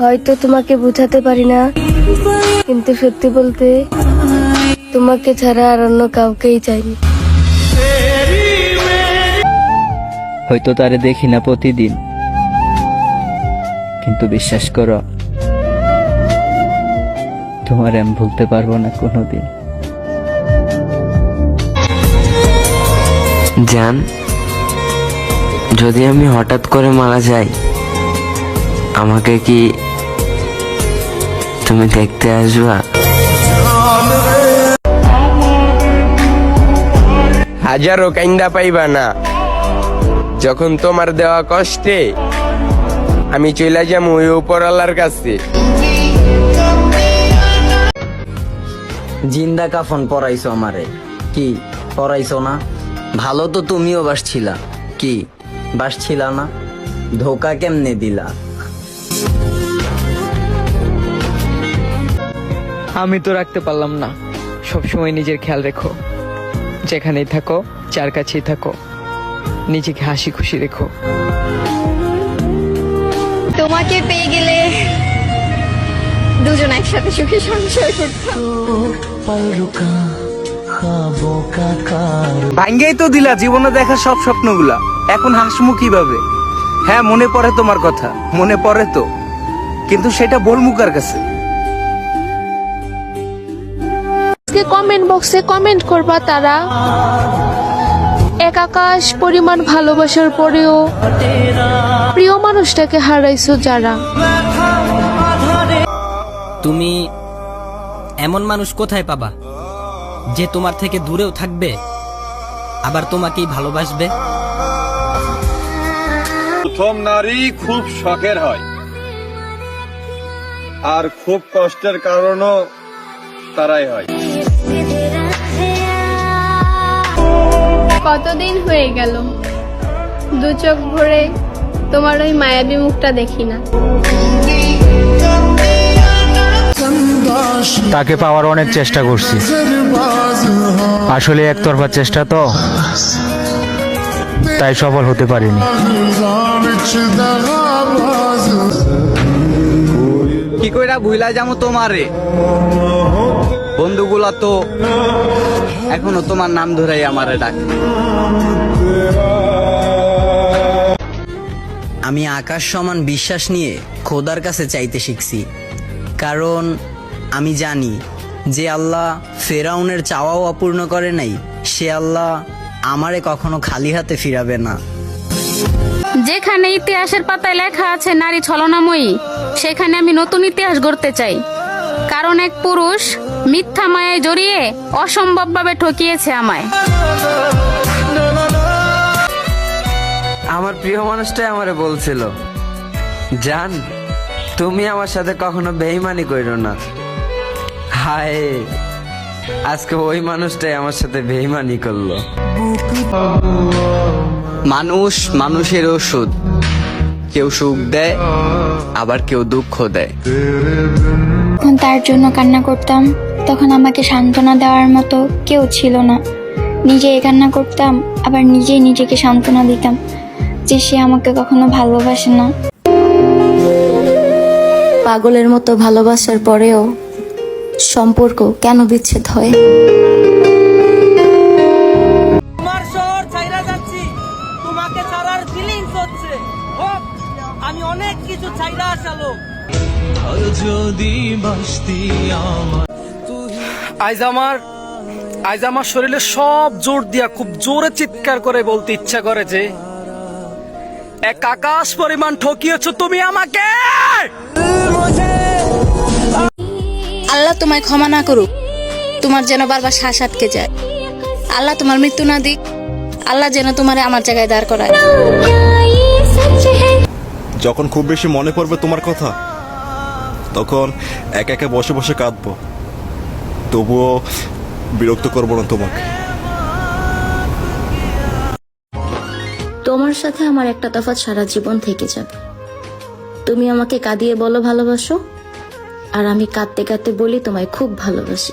হয়তো তোমাকে বোঝাতে পারি না কিন্তু সত্যি বলতে তোমাকে ছাড়া আর অন্য কাউকেই চাইনি। হয়তো তারে দেখি না প্রতিদিন কিন্তু বিশ্বাস করো তোমার আমি ভুলতে পারব না কোনোদিন। জান যদি আমি হঠাৎ করে মারা যাই আমাকে কি তুমি দেখতে আসবা? হাজারো কাইন্দা পাইবা না। যখন তোমার দেওয়া কষ্টে আমি চলে যাব ওই উপরওয়ালার কাছে। জিন্দা কাফন পরাইছো আমারে। কি পরাইছো না? ভালো তো তুমিও বাসছিলা। কি বাসছিলা না? ধোকা কেমনে দিলা? আমি তো রাখতে পারলাম না। সবসময় নিজের খেয়াল রেখো। যেখানেই থাকো যার কাছেই থাকো নিজেকে হাসি খুশি রেখো। তোমাকে পেয়ে গেলে দুজন একসাথে সুখে সংসার করতাম। ভাঙ্গেই তো দিলা জীবনে দেখা সব স্বপ্নগুলা। এখন হাসমু কীভাবে? হ্যাঁ মনে পড়ে তোমার কথা মনে পড়ে তো। কিন্তু সেটা বলমু কার কাছে। আজকে কমেন্ট বক্সে কমেন্ট করবা তারা। এক আকাশ পরিমাণ ভালোবাসার পরেও প্রিয় মানুষটাকে হারাইছো যারা। তুমি এমন মানুষ কোথায় পাবা যে তোমার থেকে দূরেও থাকবে আবার তোমাকেই ভালোবাসবে? প্রথম নারী খুব শখের হয়। আর খুব কষ্টের কারণও তারাই হয়। কতদিন হয়ে গেল? দু চোখ ভরে তোমার ওই মায়াবী মুখটা দেখি না। তাকে পাওয়ার অনেক চেষ্টা করছি। আসলে একতরফা চেষ্টা তো। তাই সফল হতে পারিনি। কি কইরা ভুইলা যাব তোমারে? বন্ধুগুলা তো এখনও তোমার নাম ধরেই আমারে ডাকে। আমি আকাশ সমান বিশ্বাস নিয়ে খোদার কাছে চাইতে শিখছি। কারণ আমি জানি যে আল্লাহ ফেরাউনের চাওয়াও অপূর্ণ করে নাই সে আল্লাহ আমারে কখনো খালি হাতে ফিরাবে না। যেখানে ইতিহাসের পাতায় লেখা আছে নারী ছলনাময়ী সেখানে আমি নতুন ইতিহাস গড়তে চাই। কারণ এক পুরুষ মিথ্যা মায়ায় জড়িয়ে অসম্ভবভাবে ঠকিয়েছে আমায়। আমার প্রিয় মানুষটাই আমারে বলছিল জান তুমি আমার সাথে কখনো বেইমানি করো না। হায় আজকে ওই মানুষটাই আমার সাথে বেইমানি করল। মানুষ মানুষের ওষুধ। কেউ সুখ দেয় আবার কেউ দুঃখ দেয়। যখন তার জন্য কান্না করতাম তখন আমাকে সান্ত্বনা দেওয়ার মতো কেউ ছিল না। নিজে কান্না করতাম আবার নিজেই নিজেকে সান্ত্বনা দিতাম যে সে আমাকে কখনো ভালোবাসে না। পাগলের মতো ভালোবাসার পরেও সম্পর্ক কেন বিচ্ছেদ হয়? তোমার শহর ছাইরা যাচ্ছি। তোমাকে ছাড়ার ফিলিংস হচ্ছে। আমি অনেক কিছু ছাইরা আসালো। আজ আমার আজ আমার শরীরে সব জোর দিয়া খুব জোরে চিৎকার করে বলতে ইচ্ছা করে যে এক আকাশ পরিমাণ ঠকিয়েছ তুমি আমাকে! আল্লাহ তোমায় ক্ষমা না করুক তোমার যেন বারবার শ্বাস আটকে যায়। আল্লাহ তোমার মৃত্যু না দিক আল্লাহ যেন তোমার আমার জায়গায় দাঁড় করায়। যখন খুব বেশি মনে পড়বে তোমার কথা তখন একা একা বসে বসে কাঁদবো। তবুও বিরক্ত করব না তোমাকে। তোমার সাথে আমার একটা তফাৎ সারা জীবন থেকে যাবে। তুমি আমাকে কাঁদিয়ে বলো ভালোবাসো। আর আমি কাঁদতে কাঁদতে বলি তোমায় খুব ভালোবাসি।